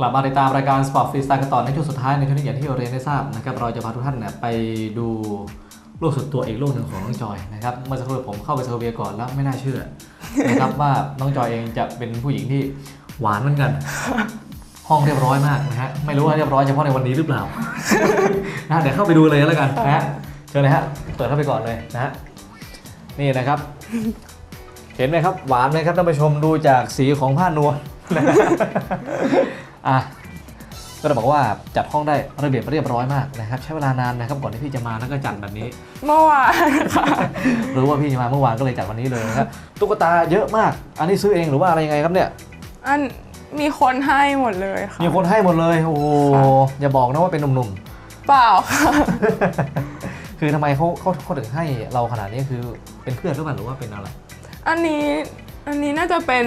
กลับมาติดตามรายการ Sport Freestyle กันต่อในช่วงสุดท้ายในช่วงนี้อย่างที่เราเรียนได้ทราบนะครับเราจะพาทุกท่านเนี่ยไปดูลูกสุดตัวอีกลูกหนึ่งของน้องจอยนะครับเมื่อสักครู่ผมเข้าไปเซอร์เวียก่อนแล้วไม่น่าเชื่อนะครับว่าน้องจอยเองจะเป็นผู้หญิงที่หวานเหมือนกัน ห้องเรียบร้อยมากนะฮะไม่รู้ว่าเรียบร้อยเฉพาะในวันนี้หรือเปล่านะเดี๋ยวเข้าไปดูเลยแล้วกันนะฮะเชิญเลยฮะเปิดเข้าไปก่อนเลยนะฮะนี่นะครับ เห็นไหมครับหวานไหมครับท่านผู้ชมดูจากสีของผ้านวลนะฮะ อะก็จะบอกว่าจัดห้องได้ระเบียบเรียบร้อยมากนะครับ ใช้เวลานานนะครับก่อนที่พี่จะมาแล้วก็จัดแบบนี้ เมื่อวานค่ะรู้ว่าพี่จะมาเมื่อวานก็เลยจัดวันนี้เลยนะครับตุ๊กตาเยอะมาก อันนี้ซื้อเองหรือว่าอะไรยังไงครับเนี่ยอันมีคนให้หมดเลยค่ะมีคนให้หมดเลยโอ้โหค่ะอย่าบอกนะว่าเป็นหนุ่มเปล่าค่ะๆคือทำไมเขาเขาเขาถึงให้เราขนาดนี้คือเป็นเพื่อนหรือเปล่าหรือว่าเป็นอะไร อันนี้อันนี้น่าจะเป็น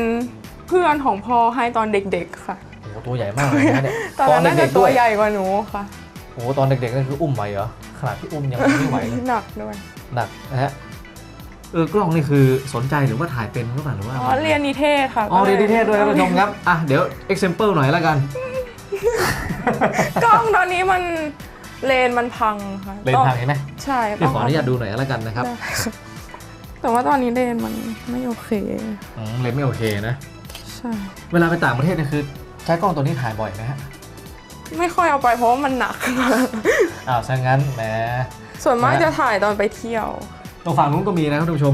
เพื่อนของพ่อให้ตอนเด็กๆค่ะโอ้โห ตัวใหญ่มากเลยนะเนี่ยตอนนั้นน่าจะเด็กๆตัด้ววยใหญ่กว่าหนูค่ะโอ้โหตอนเด็กๆนั่นคืออุ้มไหวเหรอขนาดที่อุ้มยังไม่ไหวเลยหนักด้วยหนักนะฮะเออกล้องนี่คือสนใจหรือว่าถ่ายเป็นหรือเปล่าหรือว่าอ๋อเรียนนิเทศค่ะอ๋อก็ลเรียนนิเทศด้วยท่านผู้ชมครับอะเดี๋ยว example หน่อยแล้วกันกล้องตอนนี้มันเลนมันพังค่ะเลนส์ทางเห็นไหมใช่พี่ต้งขออนุญาตดูหน่อยแล้วกันนะครับได้ค่ะแต่ว่าตอนนี้เลนมันไม่โอเคอืมเลนส์ไม่โอเคนะใช่เวลาไปต่างประเทศเนี่ยคือ ใช้กล้องตัวนี้ถ่ายบ่อยไหมฮะไม่ค่อยเอาไปเพราะว่ามันหนัก อ้าวซะงั้นแหมส่วนมากนะจะถ่ายตอนไปเที่ยว ตรงฝั่งนู้นก็มีนะครับท่านผู้ชม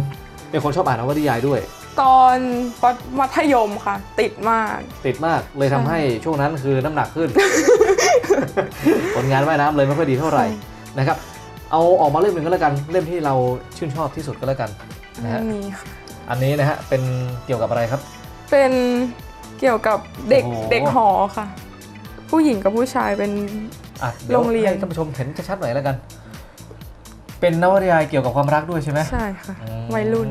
เป็นคนชอบอ่านนวนิยายด้วย ตอนมัธยมค่ะ ติดมาก ติดมากเลยทำให้ช่วงนั้นคือน้ำหนักขึ้น ผลงานว่ายน้ำเลยไม่ค่อยดีเท่าไหร่นะครับ เอาออกมาเล่มหนึ่งก็แล้วกันเล่มที่เราชื่นชอบที่สุดก็แล้วกันนะฮะนี่ค่ะอันนี้นะฮะเป็นเกี่ยวกับอะไรครับ เป็น เกี่ยวกับเด็กโอ้โห เด็กหอค่ะ ผู้หญิงกับผู้ชายเป็น อะดี๋วโรงเรียน ให้ท่านผู้ชมเห็นชัดๆหน่อยแล้วกัน เป็นนวนิยายเกี่ยวกับความรักด้วยใช่ไหม ใช่ค่ะ อืมวัยรุ่น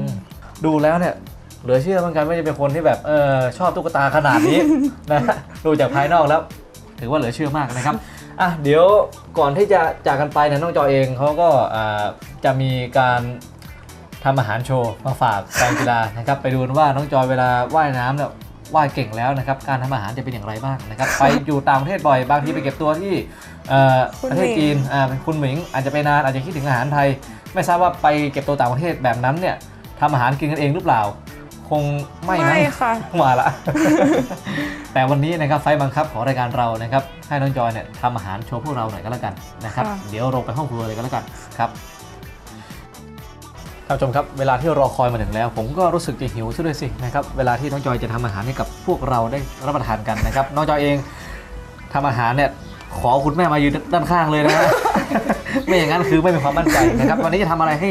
ดูแล้วเนี่ย เหลือเชื่อเหมือนกันว่าจะเป็นคนที่แบบเออชอบตุ๊กตาขนาดนี้ นะฮะดูจากภายนอกแล้ว ถือว่าเหลือเชื่อมากนะครับอะเดี๋ยวก่อนที่จะจากกันไปเนี่ยน้องจอเองเขาก็อ่าจะมีการทำอาหารโชว์มาฝากแฟนกีฬานะครับ ไปดูกันว่าน้องจอยเวลาว่ายน้ำเนี่ย ว่ายเก่งแล้วนะครับ การทำอาหารจะเป็นอย่างไรบ้างนะครับ ไปอยู่ต่างประเทศบ่อย บางทีไปเก็บตัวที่เอ่อคุณประเทศหมิงจีนอ่าเป็นคุณหมิงอาจจะไปนานอาจจะคิดถึงอาหารไทย ไม่ทราบว่าไปเก็บตัวต่างประเทศแบบนั้นเนี่ยทำอาหารกินกันเองหรือเปล่า คงไม่มั้งไม่ค่ะมาละ แต่วันนี้นะครับไฟล์บังคับของรายการเรานะครับให้น้องจอยเนี่ยทำอาหารโชว์พวกเราหน่อยก็แล้วกันนะครับค่ะเดี๋ยวเราไปห้องครัวเลยก็แล้วกันครับ ท่านผู้ชมครับเวลาที่รอคอยมาถึงแล้ว ผมก็รู้สึกจะหิวซะด้วยสินะครับเวลาที่น้องจอยจะทำอาหารให้กับพวกเราได้รับประทานกันนะครับน้องจอยเองทำอาหารเนี่ยขอคุณแม่มายืนด้านข้างเลยนะฮะไม่อย่างนั้นคือไม่มีความมั่นใจนะครับวันนี้จะทำอะไรให้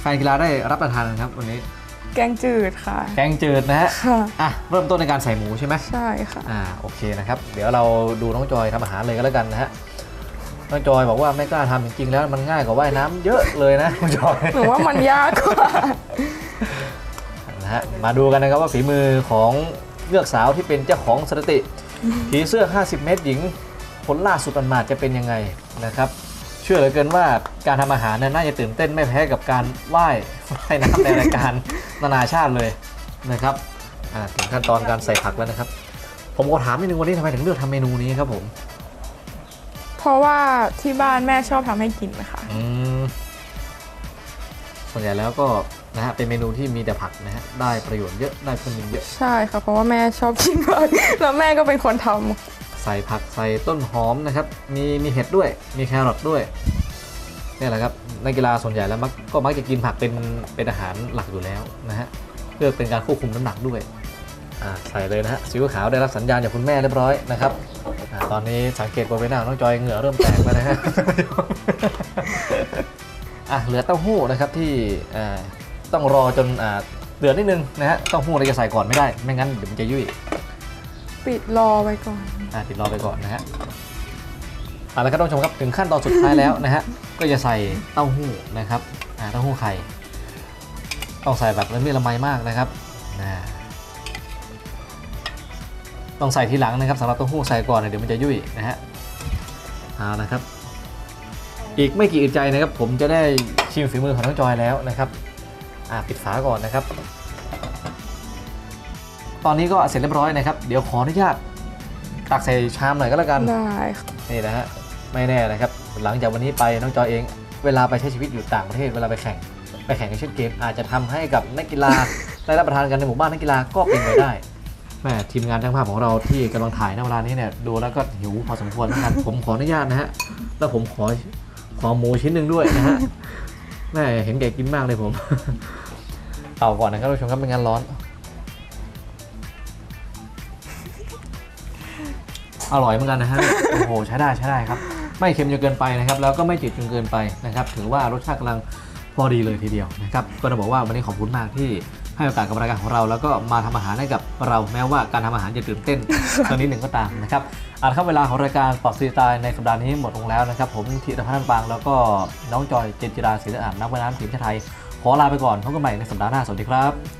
แฟนกีฬาได้รับประทานนะครับวันนี้ แกงจืดค่ะ แกงจืดนะฮะค่ะอะเริ่มต้นในการใส่หมูใช่ไหมใช่ค่ะอ่าโอเคนะครับ เดี๋ยวเราดูน้องจอยทำอาหารเลยก็แล้วกันนะฮะ น้องจอยบอกว่าไม่กล้าทำจริงๆแล้วมันง่ายกว่าว่ายน้ำเยอะเลยนะน้องจอยหนูว่ามันยากกว่านะฮะมาดูกันนะครับว่าฝีมือของเลือกสาวที่เป็นเจ้าของสถิติผีเสื้อ 50 เมตรหญิง ผลล่าสุดอันมาดจะเป็นยังไงนะครับ เชื่อเหลือเกินว่าการทำอาหารเนี่ยน่าจะตื่นเต้นไม่แพ้กับการว่ายว่ายน้ำในรายการนานาชาติเลยนะครับอ่าถึงขั้นตอนการใส่ผักแล้วนะครับ ผมก็ถามนิดนึงวันนี้ทำไมถึงเลือกทำเมนูนี้ครับผม เพราะว่าที่บ้านแม่ชอบทำให้กินนะคะอืมส่วนใหญ่แล้วก็นะฮะเป็นเมนูที่มีแต่ผักนะฮะได้ประโยชน์เยอะได้วิตามินเยอะ ใช่ค่ะ เพราะว่าแม่ชอบกินมากแล้วแม่ก็เป็นคนทำใส่ผักใส่ต้นหอมนะครับ มีมีเห็ดด้วย มีแครอทด้วยนี่แหละครับนักกีฬาส่วนใหญ่แล้วมักก็มักจะกินผักเป็นเป็นอาหารหลักอยู่แล้วนะฮะเพื่อเป็นการควบคุมน้ำหนักด้วยอ่าใส่เลยนะฮะซีอิ๊วขาวได้รับสัญญาณจากคุณแม่เรียบร้อยนะครับ อาตอนนี้สังเกตบริเวณหน้าของน้องจอยเหงื่อเริ่มแตกแล้วนะฮะ อะเหลือเต้าหู้นะครับที่อ่าต้องรอจนอ่าเดือดนิดนึงนะฮะเต้าหู้เราจะใส่ก่อนไม่ได้ ไม่งั้นเดี๋ยวมันจะยุ่ยปิดรอไว้ก่อน อะติดรอไปก่อนนะฮะเอาละครับท่านผู้ชมครับถึงขั้นตอนสุดท้ายแล้วนะฮะก็จะใส่เต้าหู้นะครับอ่าเต้าหู้ไข่ต้องใส่แบบละเมียดละไมมากนะครับนะ ต้องใส่ทีหลังนะครับสำหรับเต้าหู้ใส่ก่อนเนี่ยเดี๋ยวมันจะยุ่ยนะฮะเอานะครับ อีกไม่กี่อึดใจนะครับผมจะได้ชิมฝีมือของน้องจอยแล้วนะครับอ่าปิดฝาก่อนนะครับ ตอนนี้ก็เสร็จเรียบร้อยนะครับ เดี๋ยวขออนุญาตตักใส่ชามหน่อยก็แล้วกันได้ค่ะนี่นะฮะไม่แน่นะครับ หลังจากวันนี้ไปน้องจอยเอง เวลาไปใช้ชีวิตอยู่ต่างประเทศเวลาไปแข่ง ไปแข่งในเช่นเกมอาจจะทำให้กับนักกีฬา ได้รับประทานกันในหมู่บ้านนักกีฬาก็เป็นไปได้ แม่ทีมงานช่างภาพของเราที่กำลังถ่ายในเวลานี้เนี่ยดูแล้วก็หิวพอสมควรนะครับผมขออนุญาตนะฮะแล้วผมขอขอหมูชิ้นหนึ่งด้วยนะฮะแม่เห็นแกกินมากเลยผม เอาก่อนนะครับท่านผู้ชมครับไม่งั้นร้อน อร่อยเหมือนกันนะฮะโอ้โหใช้ได้ใช้ได้ครับ ไม่เค็มจนเกินไปนะครับ แล้วก็ไม่จืดจนเกินไปนะครับ ถือว่ารสชาติกำลังพอดีเลยทีเดียวนะครับ ก็ต้องบอกว่าวันนี้ขอบคุณมากที่ ให้โอกาสกับรายการของเรา แล้วก็มาทำอาหารให้กับเราแม้ว่าการทำอาหารจะตื่นเต้นตอนนี้หนึ่งก็ตามนะครับเอาละครับเวลาของรายการปอกซีตายในสัปดาห์นี้หมดลงแล้วนะครับ ผมธีรพัฒน์ปางแล้วก็น้องจอยเจนจิราศรีสะอาดนักว่ายน้ำทีมชาติไทยขอลาไปก่อนพบกันใหม่ในสัปดาห์หน้าสวัสดีครับ